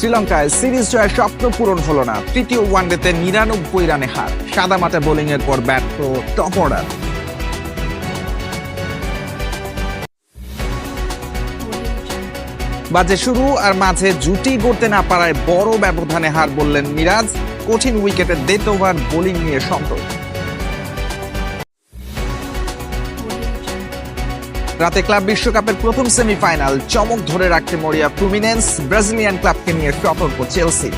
শ্রীলঙ্কায় সিরিজ জয়ের স্বপ্ন পূরণ হলো না। তৃতীয় ওয়ানডেতে নিরানব্বই রানে হার। সাদা মাঠে বোলিং এর পর ব্যর্থ টপ অর্ডার। বাজে শুরু আর মাঝে জুটি করতে না পারায় বড় ব্যবধানে হার বললেন মিরাজ। কঠিন উইকেটে ওভার বোলিং নিয়ে সন্তোষ। রাতে ক্লাব বিশ্বকাপের প্রথম সেমিফাইনাল, চমক ধরে রাখতে মরিয়া ফ্লুমিনেন্স ব্রাজিলিয়ান ক্লাবকে নিয়ে সতর্ক চেলসি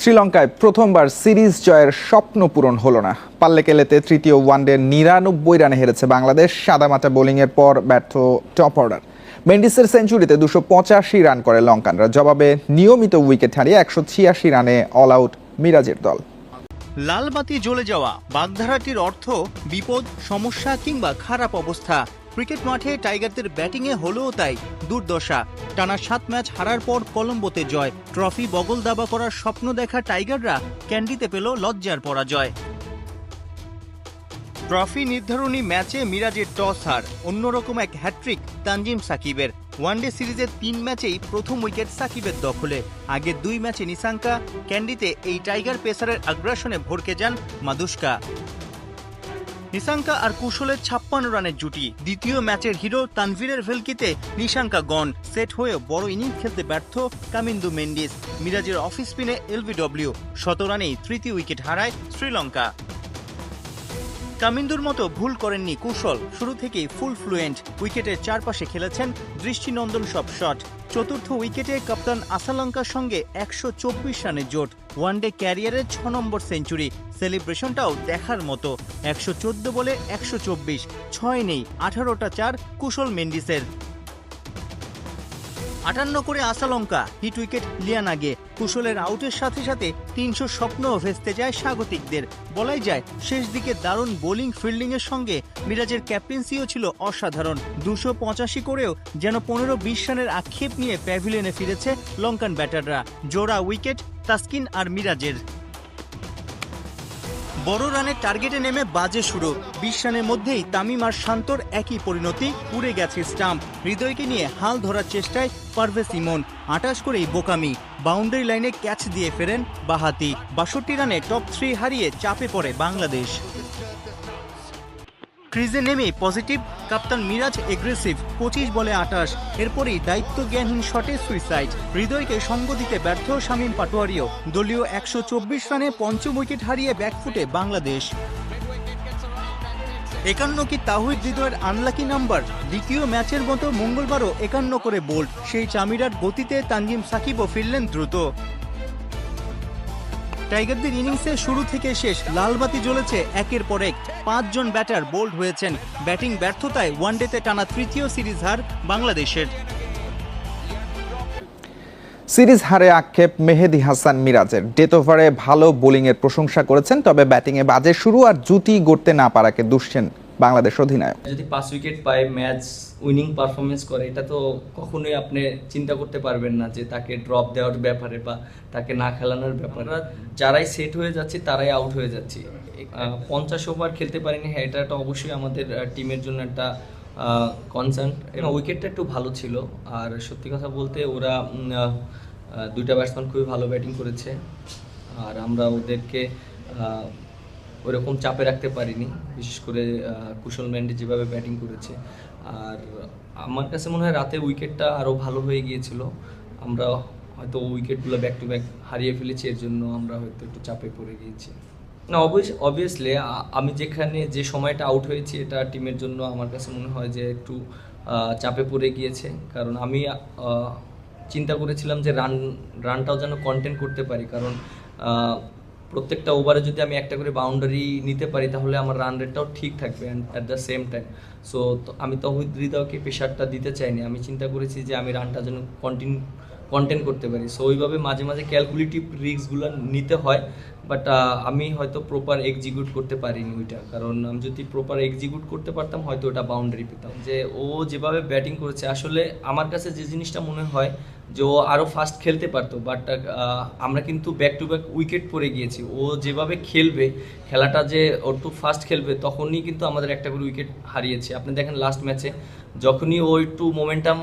শ্রীলঙ্কায় প্রথমবার সিরিজ জয়ের স্বপ্ন পূরণ হলো না। পাল্লেকেলেতে তৃতীয় ওয়ানডে নিরানব্বই রানে হেরেছে বাংলাদেশ, সাদামাটা বোলিংয়ের পর ব্যর্থ টপ অর্ডার। মেন্ডিসের সেঞ্চুরিতে দুশো পঁচাশি রান করে লঙ্কানরা, জবাবে নিয়মিত উইকেট হারিয়ে একশো ছিয়াশি রানে অল আউট মিরাজের দল। লাল বাতি জ্বলে যাওয়া, বাগধারাটির অর্থ বিপদ, সমস্যা কিংবা খারাপ অবস্থা। ক্রিকেট মাঠে টাইগারদের ব্যাটিংয়ে হলেও তাই দুর্দশা। টানা সাত ম্যাচ হারার পর কলম্বোতে জয়। ট্রফি বগল দাবা করার স্বপ্ন দেখা টাইগাররা ক্যান্ডিতে পেল লজ্জার পরাজয়। ট্রফি নির্ধারণী ম্যাচে মিরাজের টস হার। অন্যরকম এক হ্যাট্রিক তানজিম সাকিবের। ওয়ানডে সিরিজের তিন ম্যাচেই প্রথম উইকেট সাকিবের দখলে। আগের দুই ম্যাচে নিশাঙ্কা, ক্যান্ডিতে এই টাইগার পেসারের আগ্রাসনে ভরকে যান মাদুস্কা। নিশাঙ্কা আর কুশলের ছাপ্পান্ন রানের জুটি। দ্বিতীয় ম্যাচের হিরো তানভীরের ভেলকিতে নিশাঙ্কা গন। সেট হয়ে বড় ইনিংস খেলতে ব্যর্থ কামিন্দু মেন্ডিস। মিরাজের অফিস স্পিনে এলবিডব্লিউ শত রানেই তৃতীয় উইকেট হারায় শ্রীলঙ্কা। কামিন্দুর মতো ভুল করেননি কুশল। শুরু থেকেই ফুল ফ্লুয়েন্ট উইকেটের চারপাশে খেলেছেন দৃষ্টিনন্দন সব শট চতুর্থ উইকেটে কাপ্তান আসালঙ্কার সঙ্গে একশো চব্বিশ রানের জোট। ওয়ানডে ক্যারিয়ারের ছ নম্বর সেঞ্চুরি। সেলিব্রেশনটাও দেখার মতো। একশো চোদ্দ বলে একশো চব্বিশ। ছয় নেই, আঠারোটা চার কুশল মেন্ডিসের। আটান্ন করে আসা লঙ্কা, হিট উইকেট লিয়ান আগে। কুশলের আউটের সাথে সাথে তিনশো স্বপ্নও ভেস্তে যায় স্বাগতিকদের। বলাই যায়, শেষ দিকে দারুণ বোলিং ফিল্ডিংয়ের সঙ্গে মিরাজের ক্যাপ্টেন্সিও ছিল অসাধারণ। দুশো পঁচাশি করেও যেন পনেরো বিশ রানের আক্ষেপ নিয়ে প্যাভিলিয়নে ফিরেছে লঙ্কান ব্যাটাররা। জোড়া উইকেট তাস্কিন আর মিরাজের। বড় রানের টার্গেটে নেমে বাজে শুরু। বিশ রানের মধ্যেই তামিম আর শান্তর একই পরিণতি, উড়ে গেছে স্টাম্প। হৃদয়কে নিয়ে হাল ধরার চেষ্টায় পারভেজ ইমন। আটাশ করেই বোকামি। বাউন্ডারি লাইনে ক্যাচ দিয়ে ফেরেন বাহাতি। বাষট্টি রানে টপ থ্রি হারিয়ে চাপে পড়ে বাংলাদেশ। ক্রিজে নেমে পজিটিভ, কাপ্তান মিরাজ এগ্রেসিভ পঁচিশ বলে আটাশ। এরপরই দায়িত্ব জ্ঞানহীন শটে সুইসাইড হৃদয়কে সঙ্গ দিতে ব্যর্থ শামীম পাটোয়ারিও। দলীয় একশো চব্বিশ রানে পঞ্চম উইকেট হারিয়ে ব্যাকফুটে বাংলাদেশ। একান্ন কি তাহিদ হৃদয়ের আনলাকি নাম্বার দ্বিতীয় ম্যাচের মতো মঙ্গলবারও একান্ন করে বোল্ড সেই চামিরার গতিতে তানজিম সাকিবও ফিরলেন দ্রুত। টাইগারদের ইনিংসে শুরু থেকে শেষ লালবাতি জ্বলেছে একের পর এক। পাঁচজন ব্যাটার বোল্ড হয়েছেন। ব্যাটিং ব্যর্থতায় ওয়ানডেতে টানা তৃতীয় সিরিজ হার বাংলাদেশের। সিরিজ হারে আক্ষেপ মেহেদি হাসান মিরাজের। ডেথ ওভারে ভালো বোলিংয়ের প্রশংসা করেছেন, তবে ব্যাটিংয়ে বাজে শুরু আর জুতি গড়তে না পারাকে দুষছেন বাংলাদেশ অধিনায়ক। যদি পাঁচ উইকেট পায়, ম্যাচ উইনিং পারফরমেন্স করে, এটা তো কখনোই আপনি চিন্তা করতে পারবেন না যে তাকে ড্রপ দেওয়ার ব্যাপারে বা তাকে না খেলানোর ব্যাপারে। যারাই সেট হয়ে যাচ্ছে, তারাই আউট হয়ে যাচ্ছে। পঞ্চাশ ওভার খেলতে পারিনি হ্যাঁ এটা একটা অবশ্যই আমাদের টিমের জন্য একটা কনসার্ন এবং উইকেটটা একটু ভালো ছিল। আর সত্যি কথা বলতে ওরা দুইটা ব্যাটসম্যান খুবই ভালো ব্যাটিং করেছে। আর আমরা ওদেরকে ওরকম চাপে রাখতে পারিনি, বিশেষ করে কুশল ম্যান্ডি যেভাবে ব্যাটিং করেছে। আর আমার কাছে মনে হয় রাতে উইকেটটা আরও ভালো হয়ে গিয়েছিল। আমরা হয়তো উইকেটগুলো ব্যাক টু ব্যাক হারিয়ে ফেলেছি, এর জন্য আমরা হয়তো একটু চাপে পড়ে গিয়েছি। না অবভিয়াসলি আমি যেখানে যে সময়টা আউট হয়েছি, এটা টিমের জন্য আমার কাছে মনে হয় যে একটু চাপে পড়ে গিয়েছে। কারণ আমি চিন্তা করেছিলাম যে রান রানটাও যেন কন্টেন্ট করতে পারি। কারণ প্রত্যেকটা ওভারে যদি আমি একটা করে বাউন্ডারি নিতে পারি, তাহলে আমার রান রেটটাও ঠিক থাকবে and at the same time so আমি তহিদ হৃদয়কে প্রেশারটা দিতে চাইনি। আমি চিন্তা করেছি যে আমি রানটা যেন কন্টিনিউ কন্টেন্ট করতে পারি। সো ওইভাবে মাঝে মাঝে ক্যালকুলেটিভ রিস্কগুলো নিতে হয়। বাট আমি হয়তো প্রপার এক্সিকিউট করতে পারিনি ওইটা। কারণ আমি যদি প্রপার এক্সিকিউট করতে পারতাম, হয়তো ওটা বাউন্ডারি পেতাম। যে ও যেভাবে ব্যাটিং করেছে, আসলে আমার কাছে যে জিনিসটা মনে হয় যে ও আরও ফাস্ট খেলতে পারতো বাট আমরা কিন্তু ব্যাক টু ব্যাক উইকেট পড়ে গিয়েছি। ও যেভাবে খেলবে, খেলাটা যে ও একটু ফাস্ট খেলবে, তখনই কিন্তু আমাদের একটা করে উইকেট হারিয়েছে। আপনি দেখেন লাস্ট ম্যাচে যখনই ও একটু মোমেন্টাম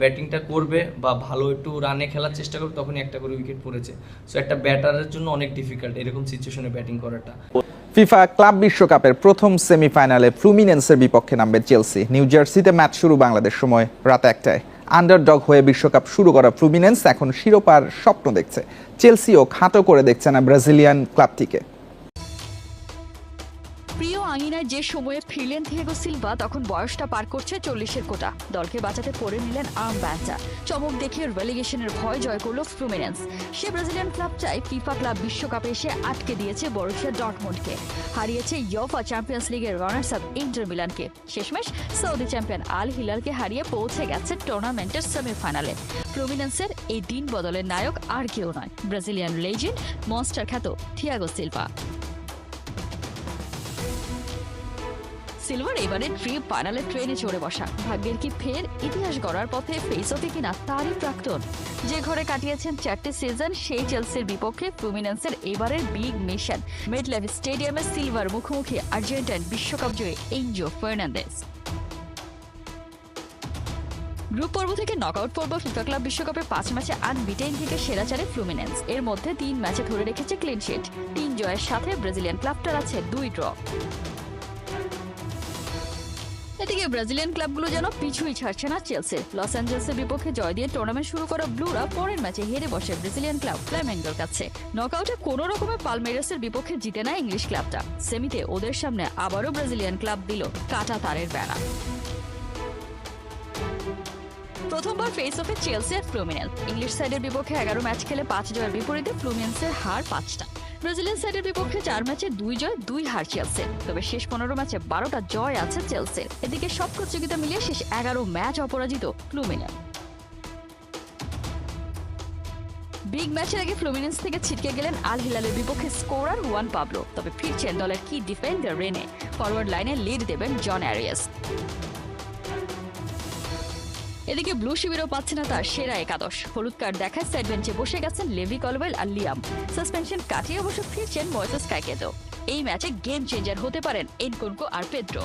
ব্যাটিংটা করবে বা ভালো একটু রানে খেলার চেষ্টা করবে, তখনই একটা করে উইকেট পড়েছে। সো একটা ব্যাটারের জন্য অনেক ডিফিকাল্ট এরকম সিচুয়েশনে ব্যাটিং করাটা। ফিফা ক্লাব বিশ্বকাপের প্রথম সেমিফাইনালে ফ্লুমিনেন্সের বিপক্ষে নামবে চেলসি নিউ জার্সিতে ম্যাচ শুরু বাংলাদেশ সময় রাত একটায়। আন্ডারডগ হয়ে বিশ্বকাপ শুরু করা ফ্লুমিনেন্স এখন শিরোপার স্বপ্ন দেখছে। চেলসিও খাটো করে দেখছে না ব্রাজিলিয়ান ক্লাবটিকে প্রিয় যে সময়ে ফিরলেন থিয়েগো সিলভা তখন বয়সটা পার করছে চল্লিশের কোটা। দলকে বাঁচাতে পড়ে নিলেন আর্ম ব্যান্ডটা চমক দেখে রেলিগেশনের ভয় জয় করল ফ্লুমিনেন্স সে ব্রাজিলিয়ান ক্লাবটাই ফিফা ক্লাব বিশ্বকাপে এসে আটকে দিয়েছে বরুসিয়া ডটমন্ডকে হারিয়েছে ইয়ফা চ্যাম্পিয়ন্স লিগের রানার্স আপ ইন্টার মিলানকে শেষমেশ সৌদি চ্যাম্পিয়ন আল হিলালকে হারিয়ে পৌঁছে গেছে টুর্নামেন্টের সেমিফাইনালে ফ্লুমিনেন্সের এই দিন বদলের নায়ক আর কেউ নয়। ব্রাজিলিয়ান লেজেন্ড মনস্টার খ্যাত থিয়াগো সিলভা সিলভার এবারে ট্রিপ ফাইনালে ট্রেনে চড়ে বসা। ভাগ্যের কি ফের ইতিহাস গড়ার পথে ফেস অফে কিনা তারই প্রাক্তন। যে ঘরে কাটিয়েছেন চারটি সিজন সেই চেলসির বিপক্ষে ফ্লুমিনেন্সের এবারের বিগ মিশন মেডলাইফ স্টেডিয়ামে সিলভার মুখোমুখি আর্জেন্টাইন বিশ্বকাপ জয়ী এনজো ফার্নান্দেস গ্রুপ পর্ব থেকে নকআউট পর্ব ফিফা ক্লাব বিশ্বকাপে পাঁচ ম্যাচে আন আনবিটেন থেকে সেরা চারে ফ্লুমিনেন্স এর মধ্যে তিন ম্যাচে ধরে রেখেছে ক্লিন শিট তিন জয়ের সাথে ব্রাজিলিয়ান ক্লাবটার আছে দুই ড্র এদিকে ব্রাজিলিয়ান ক্লাবগুলো যেন পিছুই ছাড়ছে না চেলসির লস অ্যাঞ্জেলসের বিপক্ষে জয় দিয়ে টুর্নামেন্ট শুরু করা ব্লুরা পরের ম্যাচে হেরে বসে ব্রাজিলিয়ান ক্লাব ফ্ল্যামেঙ্গোর কাছে। নকআউটে কোনো রকমের পালমেরাসের বিপক্ষে জিতে নেয় ইংলিশ ক্লাবটা। সেমিতে ওদের সামনে আবারও ব্রাজিলিয়ান ক্লাব দিল কাটা তারের বেড়া। প্রথমবার ফেস অফে চেলসি আর ফ্লুমিনেন্স ইংলিশ সাইডের বিপক্ষে এগারো ম্যাচ খেলে পাঁচ জয়ের বিপরীতে ফ্লুমিনেন্সের হার পাঁচটা। ব্রাজিলিয়ান সাইডের বিপক্ষে চার ম্যাচে দুই জয়, দুই হার চেলসির তবে শেষ পনেরো ম্যাচে বারোটা জয় আছে চেলসির। এদিকে সব প্রতিযোগিতা মিলিয়ে শেষ এগারো ম্যাচ অপরাজিত ফ্লুমিনেন্স বিগ ম্যাচের আগে ফ্লুমিনেন্স থেকে ছিটকে গেলেন আল হিলালের বিপক্ষে স্কোরার ওয়ান পাবলো। তবে ফিরছেন দলের কি ডিফেন্ডার রেনে। ফরওয়ার্ড লাইনে লিড দেবেন জন অ্যারিয়াস। এদিকে ব্লু শিবিরও পাচ্ছে না তার সেরা একাদশ। হলুদ কার্ড দেখায় সাইড বেঞ্চে বসে গেছেন লেভি কলওয়েল আর লিয়াম। সাসপেনশন কাটিয়ে অবশ্য ফিরছেন ময়সেস কাইকেদো এই ম্যাচে গেম চেঞ্জার হতে পারেন এনকোনকো আর পেদ্রো।